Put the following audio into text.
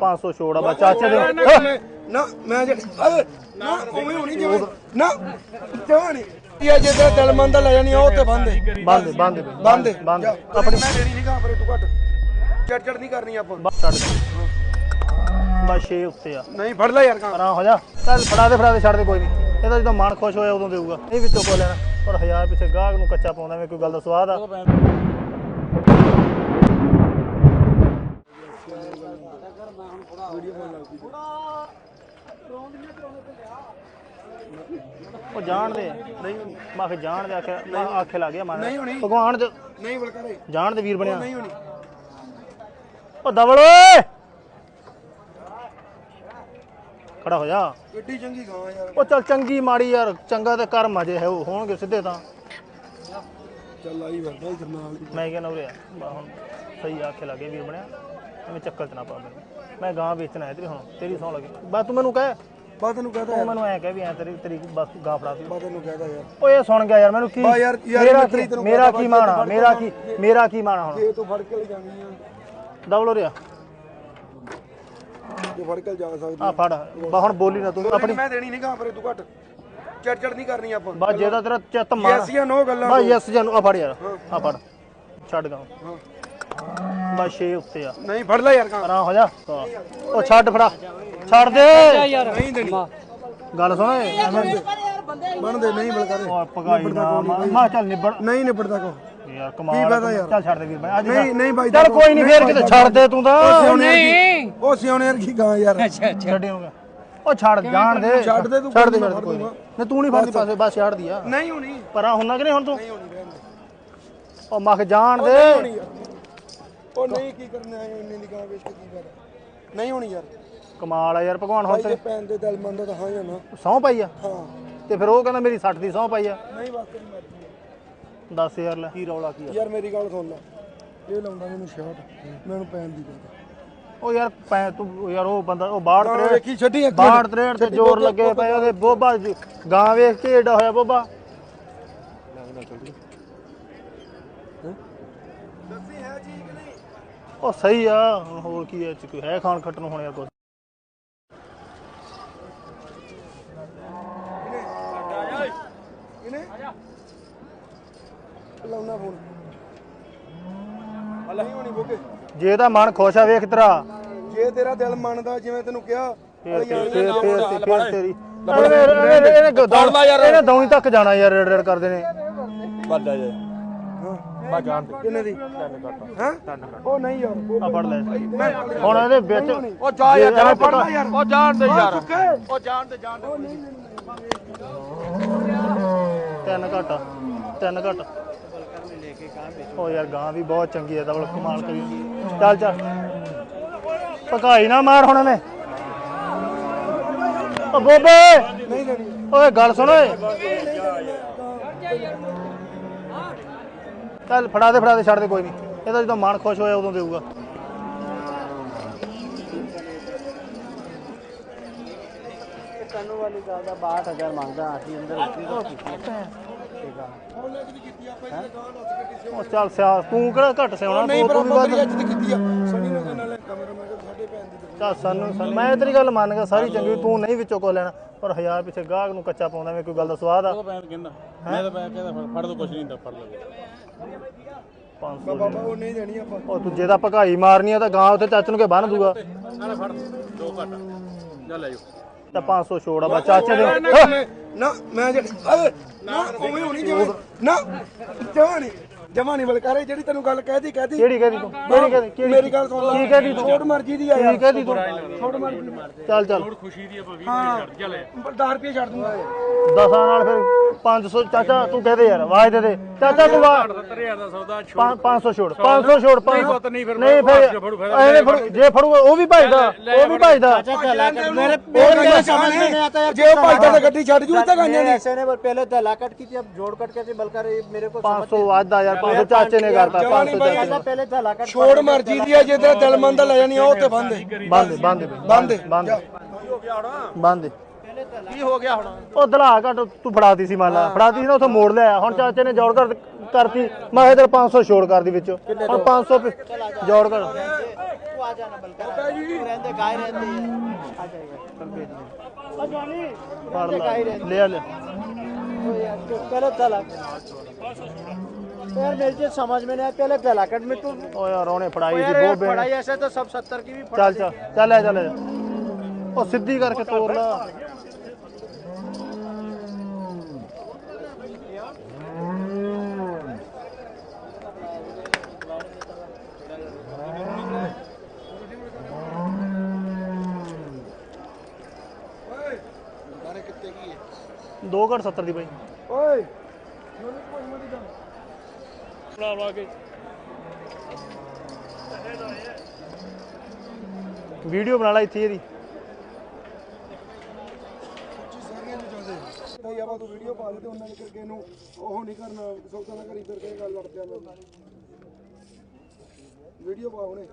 500 ਛੋੜ ਆ ਬਾ ਚਾਚੇ ਦੇ ਨਾ ਮੈਂ ਜੇ ਨਾ ਉਵੇਂ ਹੋਣੀ ਜਿਵੇਂ ਨਾ ਜਾਣੀ ਇਹ ਜੇ ਤੇਰਾ ਦਿਲ ਲੈ ਜਾਣੀ ਉਹ ਤੇ ਬੰਦੇ ਬੰਦ ਬੰਦ ਬੰਦੇ ਬੰਦ ਆਪਣੀ ਮੈਂ ਦੇਣੀ ਨਹੀਂ ਗਾ ਪਰੇ ਤੂੰ ਘੱਟ। ਚੜ ਚੜ ਨਹੀਂ ਕਰਨੀ ਆਪਾਂ ਬਸ ਛੱਡ ਦੇ। ਬਸ 6 ਉੱਤੇ ਆ। ਨਹੀਂ ਫੜ ਲੈ ਯਾਰ ਕਾਂ ਆਰਾਮ ਹੋ ਜਾ। ਚੱਲ ਫੜਾ ਦੇ ਫੜਾ ਦੇ ਛੱਡ ਦੇ ਕੋਈ ਨਹੀਂ। ਇਹਦਾ ਜਦੋਂ ਮਨ ਖੁਸ਼ ਹੋਇਆ ਉਦੋਂ ਦੇਊਗਾ। ਨਹੀਂ ਵਿੱਚੋਂ ਕੋ ਲੈਣਾ। ਪਰ ਹਜ਼ਾਰ ਪਿੱਛੇ ਗਾਹਕ ਨੂੰ ਕੱਚਾ ਪਾਉਂਦਾ ਮੈਂ ਕੋਈ ਗੱਲ ਦਾ ਸਵਾਦ ਆ। ਉਹ ਜਾਣ ਦੇ। ਨਹੀਂ ਮੈਂ ਕਿ ਜਾਣ ਦੇ ਆਖਿਆ ਮੈਂ ਆਖੇ ਲੱਗ ਗਿਆ ਨਹੀਂ ਹੋਣੀ। ਭਗਵਾਨ ਦੇ ਨਹੀਂ ਬਲਕਰੇ ਜਾਣ ਦੇ ਵੀਰ ਬਣਿਆ। ਨਹੀਂ ਹੋਣੀ। ਉਹ ਦਵਲ ਓਏ! ਖੜਾ ਹੋ ਜਾ। ਗੱਡੀ ਚੰਗੀ ਗਾਂ ਯਾਰ। ਉਹ ਚੱਲ ਚੰਗੀ ਮਾੜੀ ਯਾਰ ਚੰਗਾ ਤੇ ਕਰਮ ਅਜੇ ਹੈ ਉਹ। ਹੋਣਗੇ ਸਿੱਧੇ ਤਾਂ। ਚੱਲ ਆਈ ਵਰਦਾ ਹੀ ਨਾਲ ਮੈਂ ਕਹਿੰਦਾ ਉਰੇ ਆ ਬਾ ਹੁਣ ਸਹੀ ਆਖੇ ਲੱਗੇ ਵੀਰ ਬਣਿਆ। ਐਵੇਂ ਚੱਕਰ ਚ ਨਾ ਪਾ ਮੈਨੂੰ। ਮੈਂ ਗਾਂ ਵੇਚਣਾ ਹੈ ਤੇਰੀ ਹੁਣ ਤੇਰੀ ਸੌ ਲੱਗੇ। ਬਸ ਤੂੰ ਮੈਨੂੰ ਕਹਿ। ਬਾ ਤੈਨੂੰ ਕਹਦਾ ਤੂੰ ਮੈਨੂੰ ਐ ਕਹਿ ਵੀ ਐ ਤੇਰੀ ਤੇਰੀ ਬਸ ਗਾਂ ਫੜਾ ਦੀ ਬਾ ਤੈਨੂੰ ਕਹਦਾ ਯਾਰ। ਓਏ ਸੁਣ ਗਿਆ ਯਾਰ ਮੈਨੂੰ ਕੀ ਬਾ ਯਾਰ- ਯਾਰ ਮੇਰਾ ਮੈਂ ਤੇਰੀ ਕੀ ਤੈਨੂੰ ਮੇਰਾ ਕੀ ਬਾ ਮਾਣਾ ਮੇਰਾ ਕੀ ਮੇਰਾ ਕੀ ਮਾਣਾ ਹੁਣ? ਜੇ ਤੂੰ ਫੜ ਕੇ ਲੈ ਜਾਣੀ ਆ। ਦਵਲ ਉਰੇ ਆ ਜੇ ਫੜ ਕੇ ਜਾ ਸਕਦੀ ਆ ਫੜ ਬਾ ਹੁਣ ਬੋਲੀ ਨਾ ਤੂੰ ਆਪਣੀ ਮੈਂ ਦੇਣੀ ਨਹੀਂ ਗਾ ਪਰੇ ਤੂੰ ਘੱਟ। ਚੜ ਚੜ ਨਹੀਂ ਕਰਨੀ ਆਪਾਂ। ਬਸ ਜੇ ਤਾਂ ਤੇਰਾ ਚਿੱਤ ਮਾਰ ਯੈਸ ਜਾਂ ਨੋ ਗੱਲਾਂ ਬਸ ਯੈਸ ਜਾਨੂੰ ਆ ਫੜ ਯਾਰ। ਆ ਫੜ। ਛੱਡ ਗਾ। ਹਾਂ। ਬਸ 6 ਉੱਤੇ ਆ। ਨਹੀਂ ਫੜ ਲੈ ਯਾਰ ਕਾਂ ਆਰਾਮ ਹੋ ਜਾ। ਉਹ ਛੱਡ ਫੜਾ। ਛੱਡ ਦੇ। ਨਹੀਂ ਦੇਣੀ। ਗੱਲ ਸੁਣ ਬਣਦੇ ਨਹੀਂ ਬਲਕਰੇ ਉਹ ਪਗਾਈ ਨਾ ਮਾ ਚੱਲ ਨਿਬੜ। ਨਹੀਂ ਨਿਬੜਦਾ ਕੋ ਯਾਰ ਕੀ ਕਮਾਲ? ਚੱਲ ਛੱਡ ਦੇ ਵੀਰ ਭਾਈ ਅੱਜ ਨਹੀਂ ਨਹੀਂ ਬਾਈ ਚੱਲ ਕੋਈ ਨਹੀਂ ਫੇਰ ਕਿਤੇ ਛੱਡ ਦੇ ਤੂੰ ਤਾਂ। ਨਹੀਂ। ਉਹ ਸਿਆਣੇ ਯਾਰ। ਕੀ ਗਾਂ ਯਾਰ ਛੱਡਿਓਗਾ ਉਹ ਛੱਡ ਜਾਣ ਦੇ। ਛੱਡ ਦੇ ਤੂੰ ਛੱਡ ਦੇ ਕੋਈ ਨਹੀਂ। ਤੂੰ ਨਹੀਂ ਫੜਦੀ ਪਾਸੇ ਬਸ ਛੱਡ ਦੀ ਆ। ਨਹੀਂ ਹੋਣੀ। ਪਰਾਂ ਹੁੰਨਾ ਕਿ ਨਹੀਂ ਹੁਣ ਤੂੰ? ਉਹ ਮਖ ਜਾਣ ਦੇ। ਉਹ ਨਹੀਂ ਕੀ ਕਰਨਾ ਹੈ? ਇੰਨੀ ਦੀ ਗਾਂ ਵੇਚ ਕੇ ਕੀ ਫਾਇਦਾ ਨਹੀਂ ਹੋਣੀ ਯਾਰ। ਕਮਾਲ ਆ ਯਾਰ ਭਗਵਾਨ ਹੁਣ ਭਾਈ ਤੇ ਜੇ ਪੈਨ ਦੇ ਦਿਲ ਮੰਨਦਾ ਤਾਂ ਹਾਂ ਜਾਂ ਨਾ। ਸਹੁੰ ਪਾਈ ਆ? ਹਾਂ। ਤੇ ਫਿਰ ਉਹ ਕਹਿੰਦਾ ਮੇਰੀ 60 ਦੀ ਸਹੁੰ ਪਾਈ ਆ। ਨਹੀਂ ਬਸ ਤੇਰੀ ਮਰਜ਼ੀ 10000 ਲੈ। ਕੀ ਰੌਲਾ ਕੀ ਆ? ਯਾਰ ਮੇਰੀ ਗੱਲ ਸੁਣ ਲੈ। ਇਹ ਲਾਉਂਦਾ ਮੈਨੂੰ ਸ਼ਰਟ ਮੈਨੂੰ ਪੈਨ ਦੀ ਕਹਿੰਦਾ ਉਹ ਯਾਰ ਪੈ ਤੂੰ ਯਾਰ ਉਹ ਬੰਦਾ ਉਹ ਬਾੜ ਤਰੇ ਵੇਖੀ ਛੱਡੀ ਇੱਕ ਬਾੜ ਤਰੇੜ ਤੇ ਜ਼ੋਰ ਲੱਗੇ ਪਏ ਉਹਦੇ ਬੋਬਾ ਜੀ- ਗਾਂ ਵੇਖ ਕੇ ਏਡਾ ਹੋਇਆ ਬੋਬਾ ਦੱਸੀ ਹੈ ਜੀ ਕਿ ਨਹੀਂ ਉਹ ਸਹੀ ਆ ਹੁਣ ਹੋਰ ਕੀ ਇਹ ਚ ਕੋਈ ਹੈ ਖਾਣ ਖੱਟ ਨੂੰ ਹੁਣ ਯਾਰ ਕੁਛ? ਇਹਨੇ ਲਾਉਣਾ ਫੋਨ ਨਹੀਂ ਹੋਣੀ ਬੋਕੇ ਜੇ ਇਹਦਾ ਮਨ ਖੁਸ਼ ਆ ਵੇਖ ਤੇਰਾ। ਜੇ ਤੇਰਾ ਦਿਲ ਮੰਨਦਾ ਜਿਵੇਂ ਤੈਨੂੰ ਕਿਹਾ ਫੇਰ ਫੇਰ ਫੇਰ ਫੇਰ ਫੇਰ ਤੇਰੀ। ਇਹਨੇ ਇਹਨੇ ਦੌਣੀ ਤੱਕ ਜਾਣਾ ਯਾਰ ਰੇਡ ਰੇਡ ਕਰਦੇ ਨੇ। ਬਾ ਜਾਣ ਦੇ। ਕਿੰਨੇ ਦੀ? ਹਾਂ? ਉਹ ਨਹੀਂ ਯਾਰ ਆ ਫੜ ਲੈ। ਮੈਂ ਹੁਣ ਇਹਦੇ ਵਿੱਚ ਉਹ ਜਾ ਯਾਰ ਐਵੇਂ ਪੜ ਲੈ ਯਾਰ। ਉਹ ਜਾਣ ਦੇ ਯਾਰ। ਉਹ ਜਾਣ ਤੇ ਜਾਣ ਦੇ। ਤਿੰਨ ਘੱਟ ਆ, ਤਿੰਨ ਘੱਟ ਉਹ ਯਾਰ ਗਾਂ ਵੀ ਬਹੁਤ ਚੰਗੀ ਹੈ ਤਾਂ ਬਲ ਕਮਾਲ ਕਰੀ। ਚੱਲ ਚੱਲ। ਪਕਾਈ ਨਾ ਮਾਰ ਹੁਣ ਇਹਨੇ। ਓ ਬੋਬੇ! ਨਹੀਂ ਦੇਣੀ। ਓਏ ਗੱਲ ਸੁਣ ਓਏ। ਚੱਲ ਫੜਾ ਦੇ ਫੜਾ ਦੇ ਛੱਡ ਦੇ ਕੋਈ ਨਹੀਂ ਇਹਦਾ ਜਦੋਂ ਮਨ ਖੁਸ਼ ਹੋਇਆ ਉਦੋਂ ਦੇਊਗਾ। ਕੰਨੂ ਵਾਲੀ ਗੱਲ ਦਾ 62000 ਮੰਗਦਾ ਅਸੀਂ ਅੰਦਰ ਉਹ ਚੱਲ ਸਿਆ ਤੂੰ ਕਿਹੜਾ ਘੱਟ ਸਿਆਉਣਾ ਤੂੰ ਤੂੰ ਵੀ ਵੱਧ ਕੀਤੀ ਆ ਸਣੀ ਨੇ ਨਾਲ ਕਮਰਾ ਮੈਂ ਕਿਹਾ ਸਾਨੂੰ ਸਾਨੂੰ- ਮੈਂ ਤੇਰੀ ਗੱਲ ਮੰਨ ਗਿਆ ਸਾਰੀ ਚੰਗੀ ਤੂੰ ਨਹੀਂ ਵਿੱਚੋਂ ਕੋ ਲੈਣਾ। ਪਰ ਹਜ਼ਾਰ ਪਿੱਛੇ ਗਾਹਕ ਨੂੰ ਕੱਚਾ ਪਾਉਂਦਾ ਮੈਂ ਕੋਈ ਗੱਲ ਦਾ ਸਵਾਦ ਆ। ਪੈਨ ਕਹਿੰਦਾ ਮੈਂ ਤਾਂ ਕਹਿੰਦਾ ਫੜ- ਫੜ ਦੋ ਕੁਛ ਨਹੀਂ ਹੁੰਦਾ ਫੜ ਲੈ 500 ਬਾਬਾ ਉਹ ਨਹੀਂ ਦੇਣੀ ਆਪਾਂ। ਉਹ ਤੂੰ ਜੇ ਤਾਂ ਭਕਾਈ ਮਾਰਨੀ ਆ ਤਾਂ ਗਾਂ ਉੱਤੇ ਚਾਚੇ ਨੂੰ ਕੇ ਬੰਨ ਦੂਗਾ। ਨਾਲੇ ਫੜ ਦੋ ਘੱਟ। ਜਾ ਲੈ ਜਾਓ। ਤਾਂ 500 ਛੋੜ ਆ ਬਸ ਚਾਚੇ ਦੇ ਨਾ ਮੈਂ ਜੇ ਨਾ ਉਵੇਂ ਹੋਣੀ ਜਿਵੇਂ ਨਾ ਜਮਾ ਨਹੀਂ ਬਲਕਾਰੇ ਜਿਹੜੀ ਤੈਨੂੰ ਗੱਲ ਕਹਿਦੀ ਕਹਿਦੀ ਕਿਹੜੀ ਕਹਦੀ ਕਿਹੜੀ ਕਹਦੀ ਮੇਰੀ ਗੱਲ ਸੁਣ ਲੈ। ਠੀਕ ਹੈ ਦੀ ਛੋਟ ਮਰਜ਼ੀ ਦੀ ਆ ਯਾਰ। ਠੀਕ ਤੂੰ? ਛੋਟ ਮਰਜ਼ੀ ਚੱਲ ਚੱਲ। ਛੋਟ ਖੁਸ਼ੀ ਦੀ ਆਪਾਂ 20 ਰੁਪਏ ਛੱਡ ਜਾ 10 ਰੁਪਏ ਛੱਡ ਦੂੰਗਾ। ਦਸਾਂ ਨਾਲ ਫਿਰ 500 ਚਾਚਾ ਤੂੰ ਕਹਦੇ ਯਾਰ ਆਵਾਜ਼ ਦੇ ਦੇ। ਚਾਚਾ ਤੂੰ 70000 ਦਾ ਸੌਦਾ ਛੋੜ। 500 ਛੋੜ 500 ਛੋੜ 500 ਨਹੀਂ ਫਿਰ ਨਹੀਂ ਫਿਰ ਜੇ ਫੜੂਗਾ ਉਹ ਵੀ ਭਜਦਾ ਉਹ ਵੀ ਭਜਦਾ। ਜੇ ਉਹ ਭਜਦਾ ਤਾਂ ਗੱਡੀ ਛੱਡ ਜੂ ਇੱਥੇ ਗਾਂਜੇ ਨਹੀਂ ਐਸੇ ਨੇ ਪਹਿਲੇ ਤਾਂ ਲਾਕਟ ਕੀਤੀ ਅਬ ਜੋੜ ਕੱਟ ਕੇ ਬਲਕਰ ਮੇਰੇ ਕੋ 500 ਵਾਦਾ ਯਾਰ ਪਾਸੇ ਚਾਚੇ ਨੇ ਕਰਤਾ ਪਾਸੇ ਚਾਚੇ ਨੇ। ਪਹਿਲੇ ਝਾਲਾ ਕੱਟ ਛੋੜ ਮਰਜ਼ੀ ਦੀ ਹੈ ਜਿੱਦਾਂ ਦਿਲ ਮੰਨ ਲੈ ਜਾਣੀ ਆ ਤੇ ਬੰਦੇ ਬੰਦੇ ਬੰਦੇ ਬੰਦੇ ਬੰਦੇ ਬੰਦੇ ਕੀ ਹੋ ਗਿਆ ਹੁਣ? ਉਹ ਦਲਾ ਘਟ ਤੂੰ ਫੜਾਤੀ ਸੀ ਮੰਨ ਲਾ। ਫੜਾਤੀ ਸੀ ਨਾ ਉਥੋਂ ਮੋੜ ਲਿਆ। ਹੁਣ ਚਾਚੇ ਨੇ ਜੋੜ ਕਰਤੀ। ਮੈਂ ਇਧਰ 500 ਛੋੜ ਕਰਦੀ ਵਿੱਚੋਂ। ਹੁਣ 500 ਜੋੜ ਲੈ। ਲੈ यार मेरे से समझ में नहीं आया पहले पहलाकट में तो ओ यार उन्हें पढ़ाई थी बहुत बेड़ा पढ़ाई ऐसे तो सब सत्तर की भी चल चल चल है चल है ओ सीधी करके तोड़ ला दो गढ़ सत्तर दी भाई ओए ਬਣਾ ਬਣਾ ਕੇ। ਵੀਡੀਓ ਬਣਾ ਲਾ ਇੱਥੇ ਇਹਦੀ। ਤੂੰ ਵੀਡੀਓ ਪਾ ਦੇ ਤੇ ਉਹਨਾਂ ਨੇ ਕਰਕੇ ਇਹਨੂੰ ਉਹ ਨਹੀਂ ਕਰਨਾ ਸੌਦਾ ਨਾ ਕਰੀ ਫਿਰ ਕੇ ਗੱਲ ਲੜ ਪਿਆ ਵੀਡੀਓ ਪਾ ਹੁਣੇ।